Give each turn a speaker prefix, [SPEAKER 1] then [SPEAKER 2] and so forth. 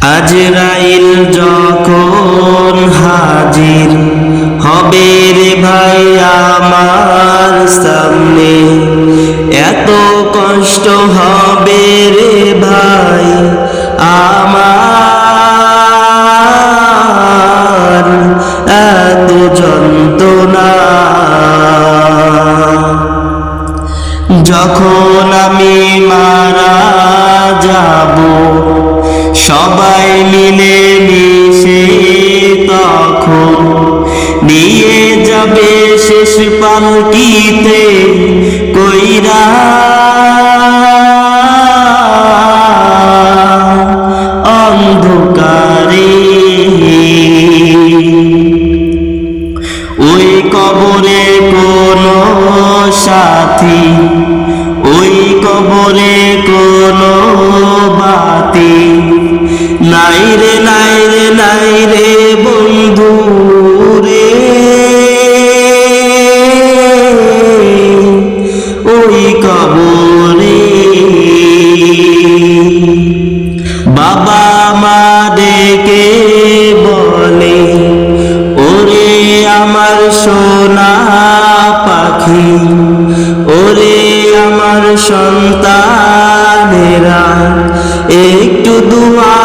[SPEAKER 1] আজরাইল যখন হাজির হবে রে ভাই আমার সামনে, এত কষ্ট হবে রে ভাই আমার, এত যন্ত্রণা। যখন আমি মারা মিলে মিশে তখন নিয়ে যাবে শেষ পালকিতে কইরা। অন্ধকারে। ওই কবরে কোন সাথী, ওই কবরে কোন নাই রে নাই রে নাই রে বন্ধু রে। ওই কবরে বাবা মা ডেকে বলে, ওরে আমার সোনা পাখি, ওরে আমার সন্তানেরা, একটু দোয়া